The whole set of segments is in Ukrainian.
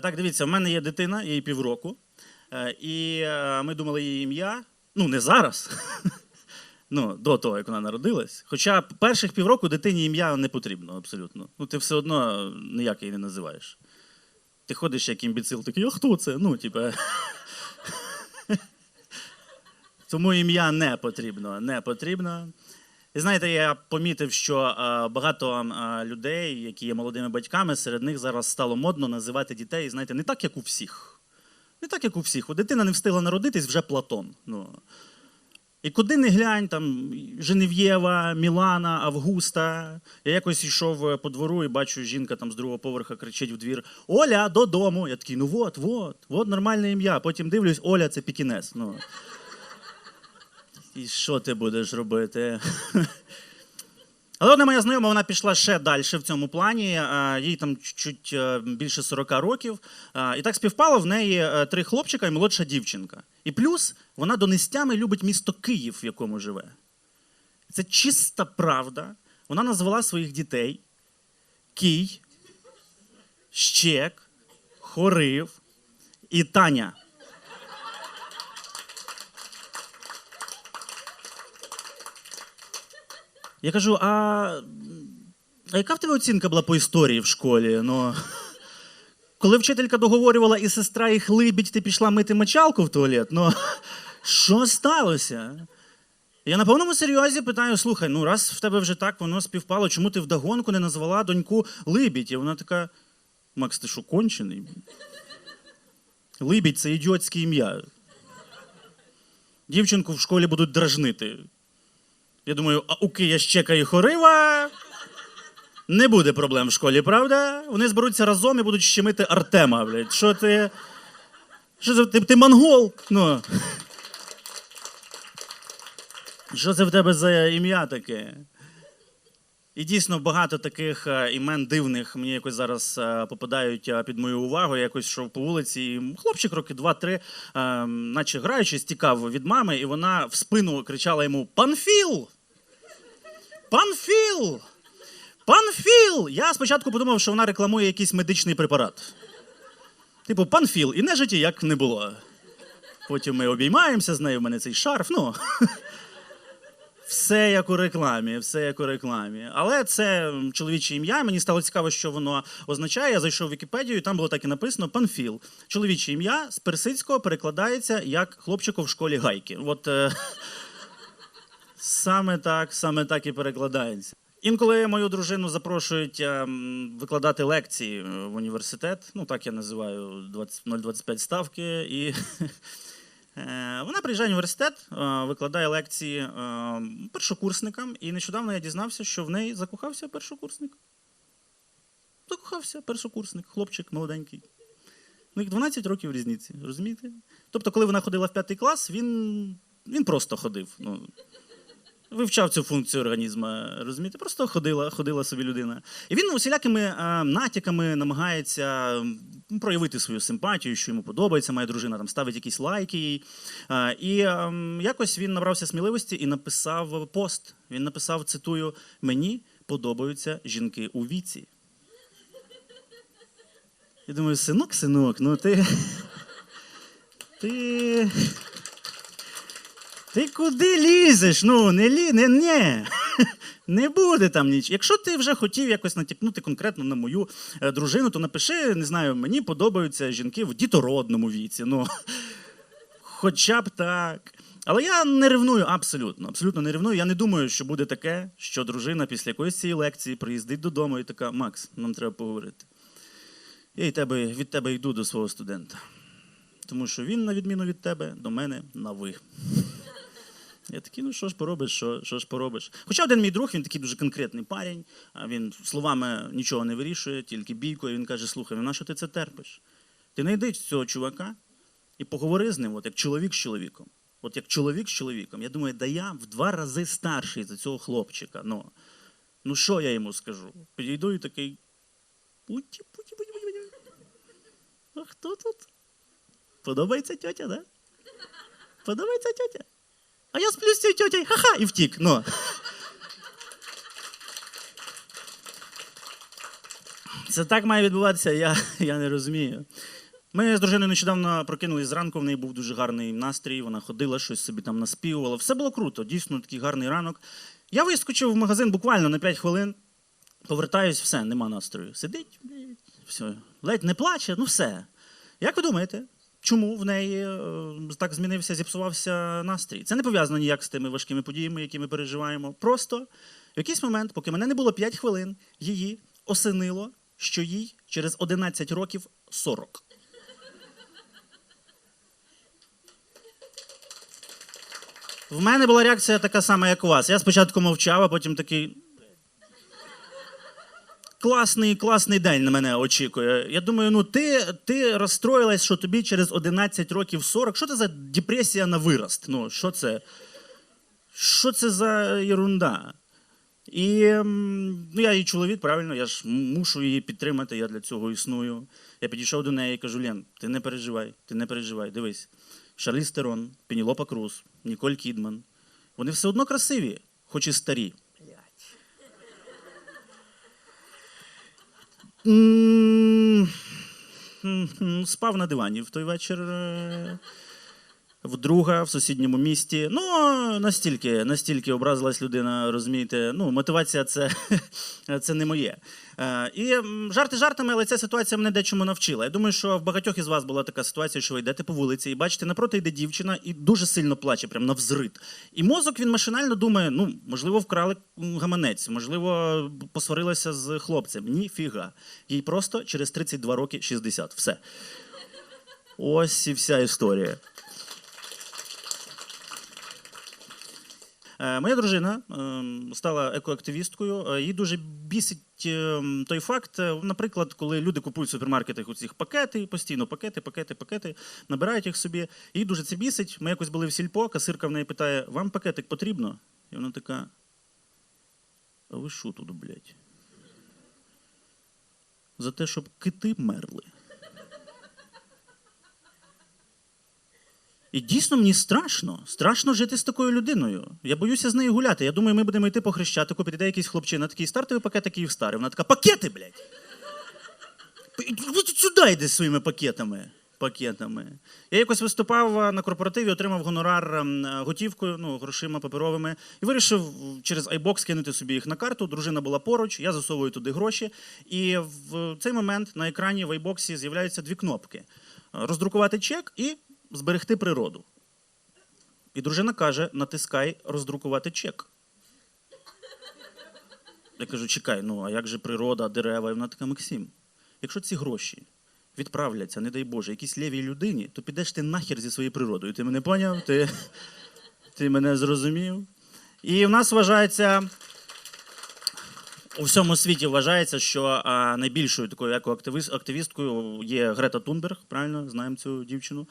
Так, дивіться, в мене є дитина, їй півроку. Е, І е, ми думали її ім'я. Ну, не зараз. Ну, до того, як вона народилась. Хоча перших півроку дитині ім'я не потрібно абсолютно. Ну, ти все одно ніяк її не називаєш. Ти ходиш як імбіцил, такий, а хто це? Ну, типа. Тому ім'я не потрібно. Не потрібно. І знаєте, я помітив, що е, багато е, людей, які є молодими батьками, серед них зараз стало модно називати дітей, знаєте, не так, як у всіх. Не так, як у всіх. У дитина не встигла народитись, вже Платон. Ну. І куди не глянь, там Женев'єва, Мілана, Августа. Я якось йшов е, по двору і бачу, жінка там з другого поверха кричить в двір: Оля, додому. Я такий, ну от, от, от нормальне ім'я. Потім дивлюсь, Оля це пікінес. Ну. І що ти будеш робити? Але одна моя знайома, вона пішла ще далі в цьому плані. Їй там чуть е, більше 40 років. І так співпало в неї е, три хлопчика і молодша дівчинка. І плюс вона донестями любить місто Київ, в якому живе. Це чиста правда. Вона назвала своїх дітей Кій, Щек, Хорив і Таня. Я кажу, а, а яка в тебе оцінка була по історії в школі? Ну, коли вчителька договорювала і сестра їх либідь, ти пішла мити мочалку в туалет. Ну, що сталося? Я на повному серйозі питаю: слухай, ну раз в тебе вже так воно співпало, чому ти вдогонку не назвала доньку Либідь? І вона така: Макс, ти що, кончений? Либідь це ідіотське ім'я. Дівчинку в школі будуть дражнити. Я думаю, а у Кия Щека і Хорива не буде проблем в школі, правда? Вони зберуться разом і будуть щемити Артема, блядь. Що ти. Що це ти, ти монгол? Ну. Що це в тебе за ім'я таке? І дійсно багато таких е, імен дивних мені якось зараз е, попадають е, під мою увагу. Я якось йшов по вулиці, і хлопчик роки два-три, е, наче граючи, стікав від мами, і вона в спину кричала йому: Панфіл! Панфіл! Панфіл! Я спочатку подумав, що вона рекламує якийсь медичний препарат. Типу, панфіл, і не житті як не було. Потім ми обіймаємося з нею, в мене цей шарф. Ну. Все як у рекламі, все як у рекламі. Але це чоловіче ім'я. Мені стало цікаво, що воно означає. Я зайшов в Вікіпедію, і там було так і написано Панфіл. Чоловіче ім'я з персидського перекладається як хлопчику в школі гайки. От е, саме так, саме так і перекладається. Інколи мою дружину запрошують е, викладати лекції е, в університет. Ну так я називаю 0,25 ставки. І Е, Вона приїжджає в університет, е, викладає лекції першокурсникам, і нещодавно я дізнався, що в неї закохався першокурсник. Закохався першокурсник, хлопчик молоденький. Ну, їх 12 років різниці, розумієте? Тобто, коли вона ходила в п'ятий клас, він, він просто ходив. Ну, вивчав цю функцію організму, розумієте? Просто ходила, ходила собі людина. І він усілякими натяками намагається проявити свою симпатію, що йому подобається, моя дружина там ставить якісь лайки їй. І якось він набрався сміливості і написав пост. Він написав, цитую: Мені подобаються жінки у віці. Я думаю, синок, синок, ну ти. Ти. Ти куди лізеш? Ну, не лі, не, не. Не буде там нічого. Якщо ти вже хотів якось натякнути конкретно на мою е, дружину, то напиши, не знаю, мені подобаються жінки в дітородному віці. Ну, хоча б так. Але я не ревную абсолютно. Абсолютно не ревную. Я не думаю, що буде таке, що дружина після якоїсь цієї лекції приїздить додому і така: Макс, нам треба поговорити. Я тебе, від тебе йду до свого студента. Тому що він, на відміну від тебе, до мене на ви. Я такий, ну що ж поробиш, що, що ж поробиш. Хоча один мій друг, він такий дуже конкретний парень, а він словами нічого не вирішує, тільки бійкою. Він каже: слухай, ну на що ти це терпиш? Ти знайди цього чувака і поговори з ним, от як чоловік з чоловіком. От як чоловік з чоловіком. Я думаю, да я в два рази старший за цього хлопчика. Ну, ну що я йому скажу? Підійду і такий. Путі, путі, путі, путі. А хто тут? Подобається тьотя, да? Подобається тьотя? А я сплю з цією тьотєю, ха-ха, і втік. Ну. це так має відбуватися, я, я не розумію. Ми з дружиною нещодавно прокинулись зранку, в неї був дуже гарний настрій, вона ходила, щось собі там наспівувала. Все було круто, дійсно такий гарний ранок. Я вискочив в магазин буквально на 5 хвилин, повертаюсь, все, нема настрою. Сидить, все, ледь не плаче, ну все. Як ви думаєте, чому в неї е, так змінився, зіпсувався настрій? Це не пов'язано ніяк з тими важкими подіями, які ми переживаємо. Просто в якийсь момент, поки мене не було 5 хвилин, її осенило, що їй через 11 років 40. В мене була реакція така сама, як у вас. Я спочатку мовчав, а потім такий. Класний, класний день на мене очікує. Я думаю, ну ти, ти розстроїлась, що тобі через 11 років 40. Що це за депресія на вирост? Ну, що це? Що це за ерунда? І ну, я її чоловік, правильно, я ж мушу її підтримати, я для цього існую. Я підійшов до неї і кажу: Лен, ти не переживай, ти не переживай, дивись. Шарліз Терон, Пенілопа Круз, Ніколь Кідман. Вони все одно красиві, хоч і старі. Спав на дивані в той вечір. Вдруга в сусідньому місті. Ну, настільки, настільки образилась людина, розумієте. Ну, мотивація це, це не моє. Е, І жарти жартами, але ця ситуація мене дечому навчила. Я думаю, що в багатьох із вас була така ситуація, що ви йдете по вулиці і бачите, напроти йде дівчина і дуже сильно плаче, прям навзрит. І мозок він машинально думає: ну, можливо, вкрали гаманець, можливо, посварилася з хлопцем. Ніфіга. Їй просто через 32 роки 60. Все. Ось і вся історія. Моя дружина ем, стала екоактивісткою. Е, Її дуже бісить той факт, е, наприклад, коли люди купують в супермаркетах ці пакети, постійно пакети, пакети, пакети, набирають їх собі. Її дуже це бісить. Ми якось були в сільпо, касирка в неї питає: вам пакетик потрібно? І вона така. А ви що тут, блядь? За те, щоб кити мерли. І дійсно мені страшно. Страшно жити з такою людиною. Я боюся з нею гуляти. Я думаю, ми будемо йти по хрещатику, підійде якийсь хлопчина, такий стартовий пакет, який встарив. Вона така, пакети, блядь! Ви сюди йди своїми пакетами. Пакетами. Я якось виступав на корпоративі, отримав гонорар ем, е, готівкою, ну, грошима паперовими, і вирішив через iBox кинути собі їх на карту. Дружина була поруч, я засовую туди гроші. І в цей момент на екрані в iBox з'являються дві кнопки: роздрукувати чек і зберегти природу. І дружина каже: натискай роздрукувати чек. Я кажу, чекай, ну а як же природа, дерева? І вона така, Максим, якщо ці гроші відправляться, не дай Боже, якійсь лівій людині, то підеш ти нахер зі своєю природою. Ти мене поняв? Ти, ти мене зрозумів? І в нас вважається. У всьому світі вважається, що найбільшою такою активісткою є Грета Тунберг, правильно знаємо цю дівчину.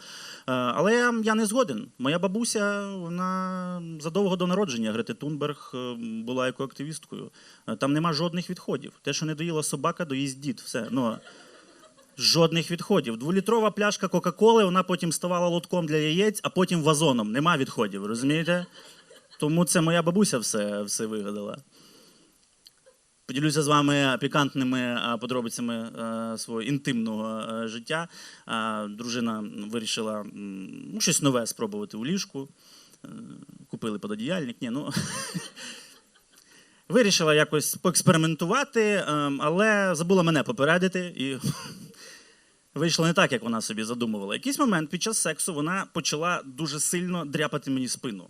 Але я, я не згоден. Моя бабуся, вона задовго до народження Грети Тунберг е, була екоактивісткою. Е, Там нема жодних відходів. Те, що не доїла собака, доїсть дід. Все. Ну, Жодних відходів. Дволітрова пляшка Кока-Коли, вона потім ставала лотком для яєць, а потім вазоном. Нема відходів, розумієте? Тому це моя бабуся все, все вигадала. Поділюся з вами пікантними подробицями е, свого інтимного е, життя. Дружина вирішила ну, щось нове спробувати у ліжку. Е, Купили пододіяльник. Ні, ну, вирішила якось поекспериментувати, е, але забула мене попередити і вийшло не так, як вона собі задумувала. Якийсь момент під час сексу вона почала дуже сильно дряпати мені спину.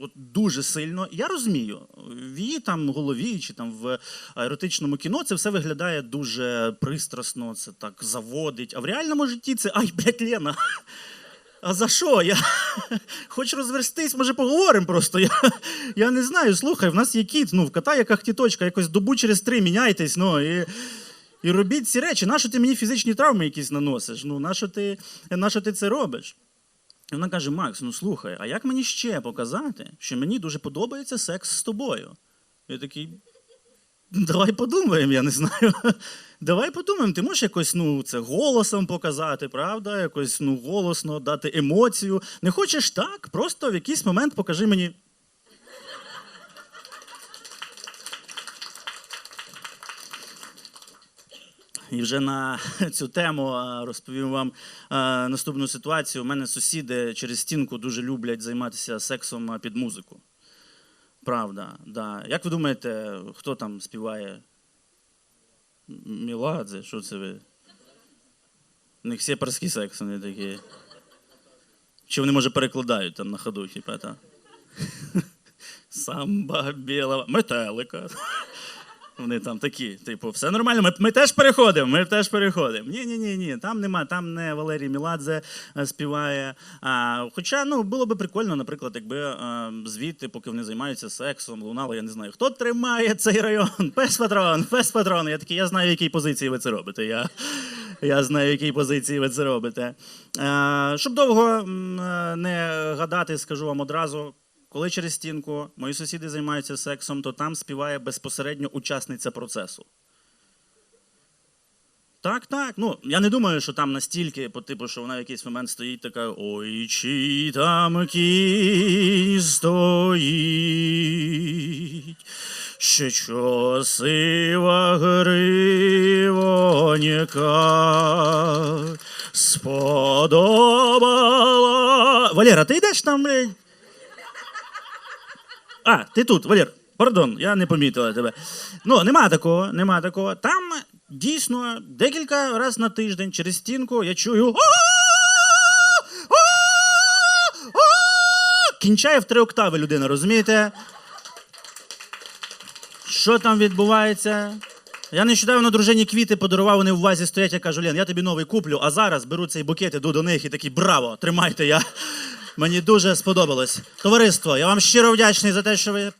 От дуже сильно. Я розумію, в її там голові чи там в еротичному кіно це все виглядає дуже пристрасно, це так заводить. А в реальному житті це ай, блядь, Лена. А за що? Я хоч розверстись, може поговоримо просто. Я, я не знаю. Слухай, в нас є кіт, ну, в кота яка хтіточка, якось добу через три міняйтесь, ну і. І робіть ці речі. Нащо ти мені фізичні травми якісь наносиш? Ну, нащо ти, нащо ти це робиш? І вона каже: Макс, ну слухай, а як мені ще показати, що мені дуже подобається секс з тобою? Я такий. Давай подумаємо, я не знаю. Давай подумаємо, ти можеш якось ну, це голосом показати, правда? Якось ну, голосно дати емоцію. Не хочеш так? Просто в якийсь момент покажи мені. І вже на цю тему розповім вам наступну ситуацію. У мене сусіди через стінку дуже люблять займатися сексом під музику. Правда, да. Як ви думаєте, хто там співає? Міладзе, що це ви? У них сепарський секс, вони такі. Чи вони, може, перекладають там на ходу, типа, та? Самба білого. Метелика. Вони там такі, типу, все нормально, ми, ми теж переходимо, ми теж переходимо. Ні, ні, ні, ні, там нема, там не Валерій Міладзе е, співає. А, хоча ну, було би прикольно, наприклад, якби е, звідти, поки вони займаються сексом, лунало, я не знаю, хто тримає цей район? Пес патрон, пес патрон. Я такий, я знаю, в якій позиції ви це робите. Я, я знаю, в якій позиції ви це робите. Е, щоб довго не гадати, скажу вам одразу. Коли через стінку мої сусіди займаються сексом, то там співає безпосередньо учасниця процесу. Так, так. Ну, я не думаю, що там настільки, по типу, що вона в якийсь момент стоїть така: Ой, чи там кінь стоїть, ще чосива гривонька сподобала. Валера, ти йдеш там, блядь? А, ти тут, Валер. Пардон, я не помітила тебе. Ну, нема такого, нема такого. Там дійсно декілька разів на тиждень через стінку я чую. Кінчає в три октави людина, розумієте? Що там відбувається? Я нещодавно дружині квіти подарував, вони в вазі стоять, я кажу, Лен, я тобі новий куплю, а зараз беру цей букет, іду до них і такий браво, тримайте я. Мені дуже сподобалось. Товариство, я вам щиро вдячний за те, що ви.